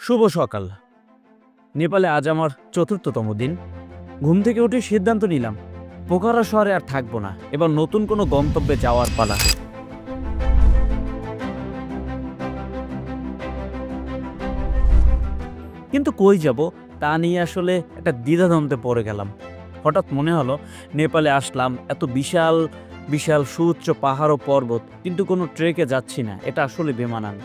শুভ সকাল। নেপালে আজ আমার চতুর্থতম দিন। ঘুম থেকে উঠে সিদ্ধান্ত নিলাম পোখারা শহরে আর থাকব না, এবার নতুন কোনো গন্তব্যে যাওয়ার পালা। কিন্তু কই যাব, তা নিয়ে আসলে একটা দ্বিধাদ্বন্দ্বে পড়ে গেলাম। হঠাৎ মনে হলো, নেপালে আসলাম, এত বিশাল বিশাল সুউচ্চ পাহাড় ও পর্বত, কিন্তু কোনো ট্রেকে যাচ্ছি না, এটা আসলে বেমানান।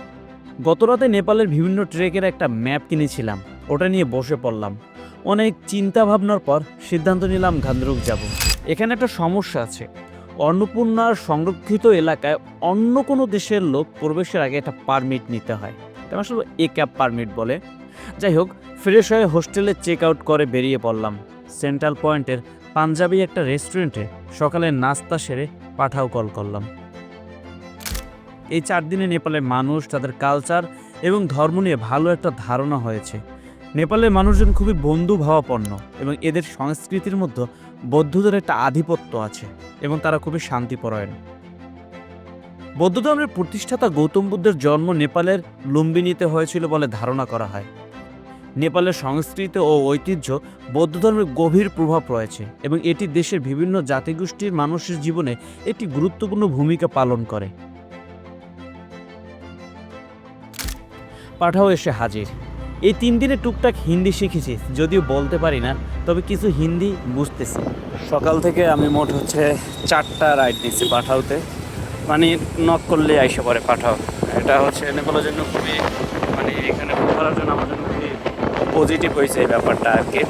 গতরাতে নেপালের বিভিন্ন ট্রেকের একটা ম্যাপ কিনেছিলাম, ওটা নিয়ে বসে পড়লাম। অনেক চিন্তা ভাবনার পর সিদ্ধান্ত নিলাম গান্ধরুক যাব। এখানে একটা সমস্যা আছে। অন্নপূর্ণার সংরক্ষিত এলাকায় অন্য কোনো দেশের লোক প্রবেশের আগে একটা পারমিট নিতে হয়। আসলে এ ক্যাব পারমিট বলে। যাই হোক, ফ্রেশ হয়ে হোস্টেলে চেক আউট করে বেরিয়ে পড়লাম। সেন্ট্রাল পয়েন্টের পাঞ্জাবি একটা রেস্টুরেন্টে সকালে নাস্তা সেরে পাঠাও কল করলাম। এই চার দিনে নেপালের মানুষ, তাদের কালচার এবং ধর্ম নিয়ে ভালো একটা ধারণা হয়েছে। নেপালের মানুষজন খুবই বন্ধু ভাবাপন্ন এবং এদের সংস্কৃতির মধ্যে বৌদ্ধদের একটা আধিপত্য আছে এবং তারা খুবই শান্তিপরায়ণ। বৌদ্ধ ধর্মের প্রতিষ্ঠাতা গৌতম বুদ্ধের জন্ম নেপালের লুম্বিনীতে হয়েছিল বলে ধারণা করা হয়। নেপালের সংস্কৃতি ও ঐতিহ্য বৌদ্ধ ধর্মের গভীর প্রভাব রয়েছে এবং এটি দেশের বিভিন্ন জাতিগোষ্ঠীর মানুষের জীবনে একটি গুরুত্বপূর্ণ ভূমিকা পালন করে। পাঠাও এসে হাজির। এই তিন দিনে টুকটাক হিন্দি শিখেছি যদিও বলতে পারি না তবে কিছু হিন্দি বুঝতেছি। সকাল থেকে আমি মোট হচ্ছে চারটা রাইড নিচ্ছি পাঠাওতে। মানে নক করলে আইসে পড়ে পাঠাও। এটা হচ্ছে নেপালের জন্য খুবই মানে এখানে করার জন্য আমার জন্য খুবই পজিটিভ হয়েছে এই ব্যাপারটা আর কি।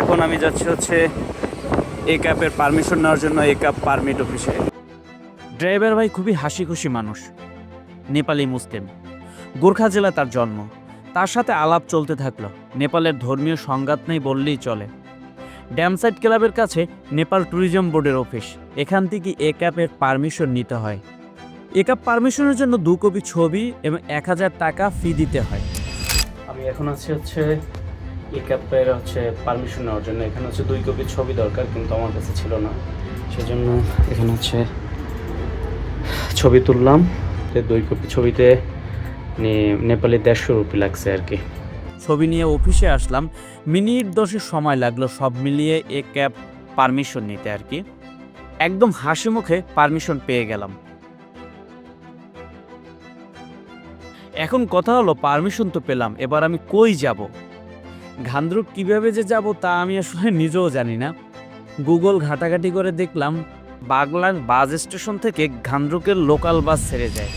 এখন আমি যাচ্ছি হচ্ছে এ ক্যাপের পারমিশন নেওয়ার জন্য এ ক্যাপ পারমিট অফিসে ড্রাইভার ভাই খুবই হাসি খুশি মানুষ নেপালি মুসলিম। গোর্খা জেলা তার জন্ম। তার সাথে আলাপ চলতে থাকল। নেপালের ধর্মীয় সংঘাত নেই বললেই চলে। ড্যামসাইড ক্লাবের কাছে নেপাল ট্যুরিজম বোর্ডের অফিস। এখান থেকে এ ক্যাপের পারমিশন নিতে হয়। এ ক্যাপ পারমিশনের জন্য দু কপি ছবি এবং এক হাজার টাকা ফি দিতে হয়। আমি এখন আছি হচ্ছে, এ ক্যাপের হচ্ছে পারমিশন নেওয়ার জন্য। এখানে হচ্ছে দুই কপি ছবি দরকার, কিন্তু আমার কাছে ছিল না। সেজন্য এখানে হচ্ছে ছবি তুললাম। তো দুই কপি ছবিতে নেপালি দেড়শো রুপি লাগছে আর কি। ছবি নিয়ে অফিসে আসলাম, মিনিট দশের সময় লাগল সব মিলিয়ে এ ক্যাব পারমিশন নিতে আর কি। একদম হাসি মুখে পারমিশন পেয়ে গেলাম। এখন কথা হলো পারমিশন তো পেলাম, এবার আমি কই যাব? ঘান্দ্রুক কীভাবে যে যাব তা আমি আসলে নিজেও জানি না। গুগল ঘাটাঘাটি করে দেখলাম বাগলান বাস স্টেশন থেকে ঘান্দ্রুকের লোকাল বাস ছেড়ে যায়।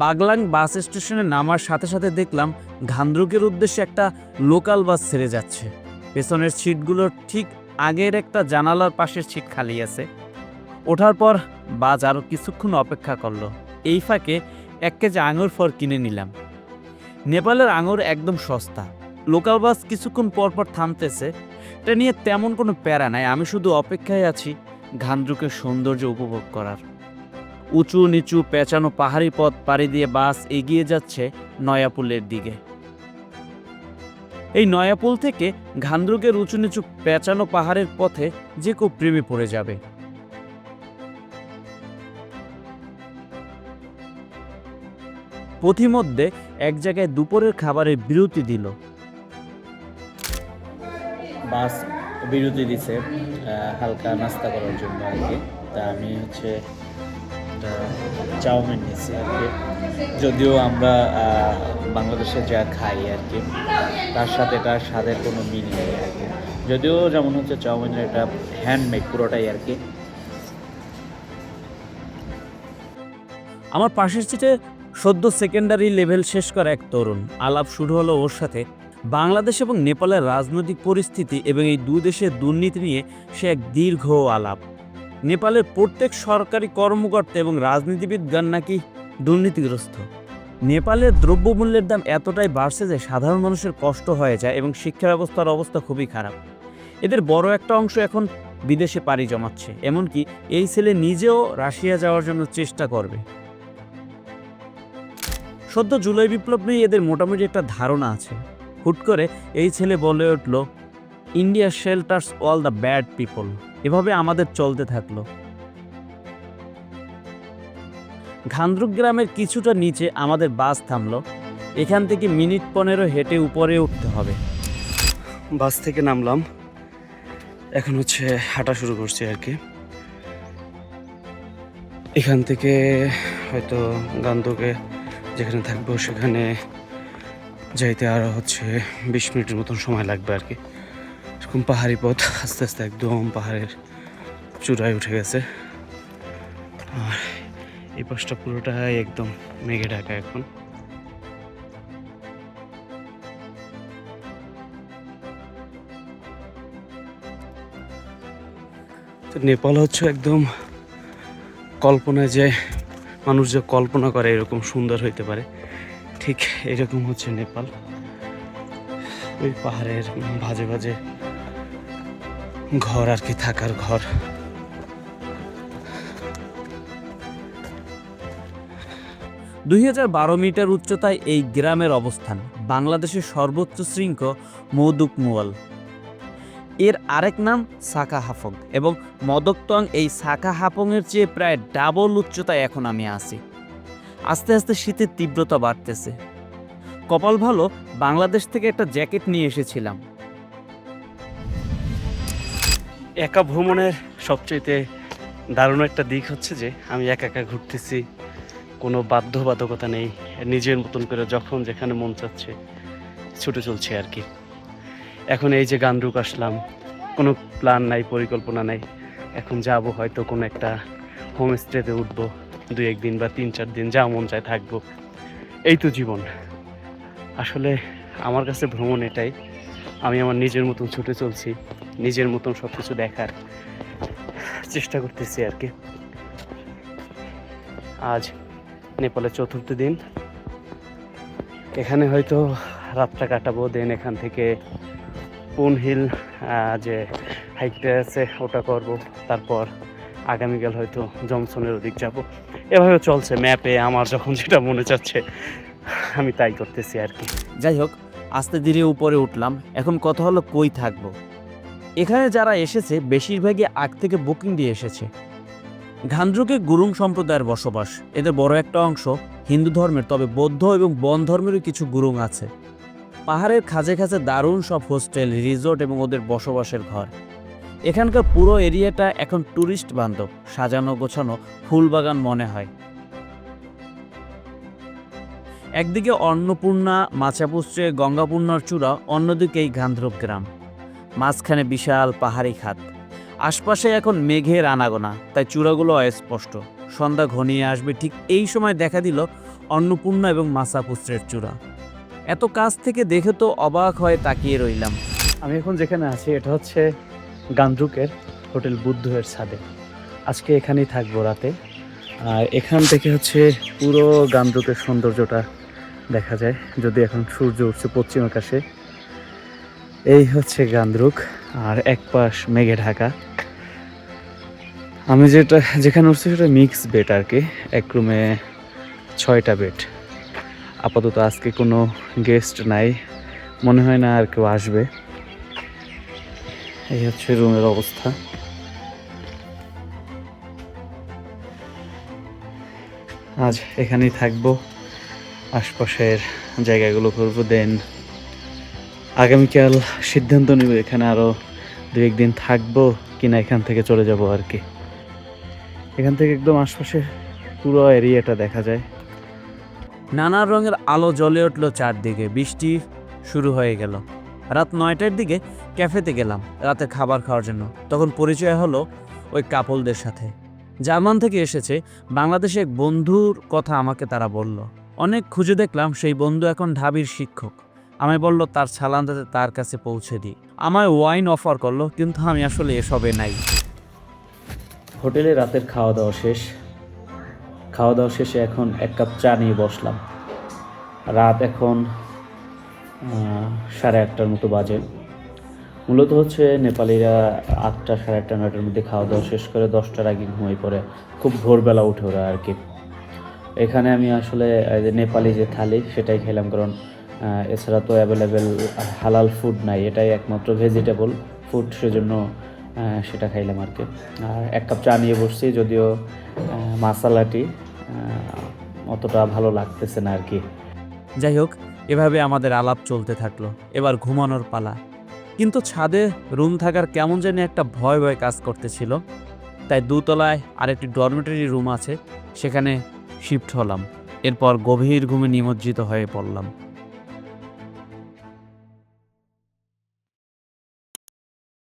বাগলাং বাস স্টেশনে নামার সাথে সাথে দেখলাম ঘান্দ্রুকের উদ্দেশ্যে একটা লোকাল বাস ছেড়ে যাচ্ছে। পেছনের সিটগুলোর ঠিক আগের একটা জানালার পাশের সিট খালি আছে। ওঠার পর বাস আরও কিছুক্ষণ অপেক্ষা করল। এই ফাঁকে এক কেজি আঙুর ফল কিনে নিলাম। নেপালের আঙুর একদম সস্তা। লোকাল বাস কিছুক্ষণ পর পর থামতেছে। এটা নিয়ে তেমন কোনো প্যারা নাই। আমি শুধু অপেক্ষায় আছি ঘান্দ্রুকের সৌন্দর্য উপভোগ করার। উঁচু, নিচু, পেঁচানো পাহাড়ি পথ পাড়ি দিয়ে বাস এগিয়ে যাচ্ছে নয়াপুলের দিকে। এই নয়াপুল থেকে ঘান্দ্রুকের উঁচু, নিচু, পেঁচানো পাহাড়ের পথে যে কেউ প্রেমে পড়ে যাবে। পথিমধ্যে এক জায়গায় দুপুরের খাবারের বিরতি দিল। বাস বিরতি দিছে হালকা নাস্তা করার জন্য আর কি। তা আমি হচ্ছে একটা চাউমিন নিয়েছি আর কি। যদিও আমরা বাংলাদেশে যা খাই আর কি, তার সাথে তার স্বাদের কোনো মিল নেই আর কি। যদিও যেমন হচ্ছে চাউমিনের এটা হ্যান্ডমেড পুরোটাই আর কি। আমার পাশের সিটে সদ্য সেকেন্ডারি লেভেল শেষ করা এক তরুণ। আলাপ শুরু হলো ওর সাথে। বাংলাদেশ এবং নেপালের রাজনৈতিক পরিস্থিতি এবং এই দুই দেশের দুর্নীতি নিয়ে সে এক দীর্ঘ আলাপ। নেপালের প্রত্যেক সরকারি কর্মকর্তা এবং রাজনীতিবিদগণ নাকি দুর্নীতিগ্রস্ত। নেপালের দ্রব্যমূল্যের দাম এতটাই বাড়ছে যে সাধারণ মানুষের কষ্ট হয়ে যায় এবং শিক্ষা ব্যবস্থার অবস্থা খুবই খারাপ। এদের বড় একটা অংশ এখন বিদেশে পাড়ি জমাচ্ছে, এমনকি এই ছেলে নিজেও রাশিয়া যাওয়ার জন্য চেষ্টা করবে। সদ্য জুলাই বিপ্লব নিয়ে এদের মোটামুটি একটা ধারণা আছে। হুট করে এই ছেলে বলে উঠল, India shelters all the bad people. এভাবে আমাদের চলতে থাকল। ঘান্দ্রুক গ্রামের কিছুটা নিচে আমাদের বাস থামলো। এখান থেকে মিনিট পনেরো হেঁটে উপরে উঠতে হবে। বাস থেকে নামলাম। এখন হচ্ছে হাঁটা শুরু করছি আর কি। এখান থেকে হয়তো গান্ধকে যেখানে থাকব সেখানে যাইতে আরও হচ্ছে বিশ মিনিটের মতন সময় লাগবে আর কি। এরকম পাহাড়ি পথ আস্তে আস্তে একদম পাহাড়ের চূড়ায় উঠে গেছে। আর এই পাশটা পুরোটাই একদম মেঘে ঢাকা এখন। তো নেপাল হচ্ছে একদম কল্পনায় যে মানুষ যে কল্পনা করে এরকম সুন্দর হইতে পারে, ঠিক এরকম হচ্ছে নেপাল। ওই পাহাড়ের ভাজে ভাজে ঘর আর কি থাকার ঘর। দুই হাজার বারো মিটার উচ্চতায় এই গ্রামের অবস্থান, বাংলাদেশের সর্বোচ্চ শৃঙ্গ মৌদুকমুয়াল এর আরেক নাম সাকা হাফং এবং মদকতং এই সাকা হাফংয়ের চেয়ে প্রায় ডাবল উচ্চতায় এখন আমি আছি। আস্তে আস্তে শীতের তীব্রতা বাড়তেছে। কপাল ভালো, বাংলাদেশ থেকে একটা জ্যাকেট নিয়ে এসেছিলাম। একা ভ্রমণের সবচেয়ে দারুণ একটা দিক হচ্ছে যে আমি একা একা ঘুরতেছি, কোনো বাধ্যবাধকতা নেই, নিজের মতন করে যখন যেখানে মন চাচ্ছে ছুটে চলছে আর কি। এখন এই যে গানরুক আসলাম, কোনো প্ল্যান নাই, পরিকল্পনা নাই, এখন যাব হয়তো কোনো একটা হোমস্টেতে উঠবো, দুই একদিন বা তিন চার দিন যা মন চায় থাকব। এই তো জীবন। আসলে আমার কাছে ভ্রমণ এটাই আমি আমার নিজের মতন ছুটে চলছি, নিজের মতন সব কিছু দেখার চেষ্টা করতেছি আর কি। আজ নেপালের চতুর্থ দিন। এখানে হয়তো রাতটা কাটাবো দেন এখান থেকে পুন হিল যে হাইকটা আছে ওটা করব। তারপর আগামীকাল হয়তো জমসনের ওদিক যাব। এভাবে চলছে ম্যাপে আমার যখন যেটা মনে চাচ্ছে, আমি তাই করতেছি আর কি। যাই হোক আস্তে ধীরে উপরে উঠলাম। এখন কথা হলো কই থাকব? এখানে যারা এসেছে, বেশিরভাগই আগ থেকে বুকিং দিয়ে এসেছে। ঘান্দ্রুকে গুরুং সম্প্রদায়ের বসবাস, এদের বড় একটা অংশ হিন্দু ধর্মের, তবে বৌদ্ধ এবং বন ধর্মেরও কিছু গুরুং আছে। পাহাড়ের খাঁজে খাঁজে দারুণ সব হোস্টেল, রিসোর্ট এবং ওদের বসবাসের ঘর। এখানকার পুরো এরিয়াটা এখন ট্যুরিস্ট বান্ধব, সাজানো গোছানো ফুলবাগান মনে হয়। একদিকে অন্নপূর্ণা মাচাপুত্রে গঙ্গাপূর্ণার চূড়া, অন্যদিকে এই গান্ধর্ব গ্রাম। মাঝখানে বিশাল পাহাড়ি খাত। আশপাশে এখন মেঘের আনাগোনা, তাই চূড়াগুলো অস্পষ্ট। সন্ধ্যা ঘনিয়ে আসবে, ঠিক এই সময় দেখা দিল অন্নপূর্ণা এবং মাসাপুত্রের চূড়া। এত কাছ থেকে দেখে তো অবাক হয়ে তাকিয়ে রইলাম। আমি এখন যেখানে আছি, এটা হচ্ছে গান্দ্রুকের হোটেল বুদ্ধের ছাদে। আজকে এখানেই থাকব রাতে। আর এখান থেকে হচ্ছে পুরো গান্দ্রুকের সৌন্দর্যটা দেখা যায়, যদি এখন সূর্য উঠছে পশ্চিম আকাশে। এই হচ্ছে গান্দ্রুক, আর এক পাশ মেঘে ঢাকা। আমি যেটা, যেখানে উঠছি সেটা মিক্স বেড আর কি, এক রুমে ছয়টা বেড আপাতত আজকে কোনো গেস্ট নাই, মনে হয় না আর কেউ আসবে। এই হচ্ছে রুমের অবস্থা। আজ এখানেই থাকব। আশপাশের জায়গাগুলো করব দেন আগামীকাল সিদ্ধান্ত নেব এখানে আরও দু একদিন থাকব কিনা এখান থেকে চলে যাব আর কি। এখান থেকে একদম আশপাশে পুরো এরিয়াটা দেখা যায়। নানা রঙের আলো জ্বলে উঠল চারদিকে, বৃষ্টি শুরু হয়ে গেল। রাত নয়টার দিকে ক্যাফেতে গেলাম, রাতে খাবার খাওয়ার জন্য। তখন পরিচয় হলো ওই কাপলদের সাথে। জার্মান থেকে এসেছে, বাংলাদেশে এক বন্ধুর কথা আমাকে তারা বলল। অনেক খুঁজে দেখলাম সেই বন্ধু এখন ঢাবির শিক্ষক। আমায় বলল, তার চালান যাতে তার কাছে পৌঁছে দিই আমায় ওয়াইন অফার করল, কিন্তু আমি আসলে এসবে নাই। হোটেলে রাতের খাওয়া দাওয়া শেষ। খাওয়া দাওয়া শেষে এখন এক কাপ চা নিয়ে বসলাম। রাত এখন সাড়ে আটটার মতো বাজে। মূলত হচ্ছে নেপালিরা আটটা সাড়ে আটটা, নয়টার মধ্যে খাওয়া দাওয়া শেষ করে দশটার আগে ঘুমিয়ে পড়ে। খুব ভোরবেলা উঠে ওরা আর কি। এখানে আমি আসলে নেপালি যে থালি, সেটাই খেলাম, কারণ এছাড়া তো অ্যাভেলেবেল হালাল ফুড নাই, এটাই একমাত্র ভেজিটেবল ফুড সেজন্য সেটা খাইলাম আর কি। আর এক কাপ চা নিয়ে বসছি, যদিও মাসালাটি অতটা ভালো লাগতেছে না আর কি। যাই হোক, এভাবে আমাদের আলাপ চলতে থাকল, এবার ঘুমানোর পালা। কিন্তু ছাদে রুম থাকার কেমন জানি একটা ভয় ভয় কাজ করতেছিল। তাই দোতলায় আরেকটি ডরমেটরি রুম আছে, সেখানে শিফট হলাম। এরপর গভীর ঘুমে নিমজ্জিত হয়ে পড়লাম।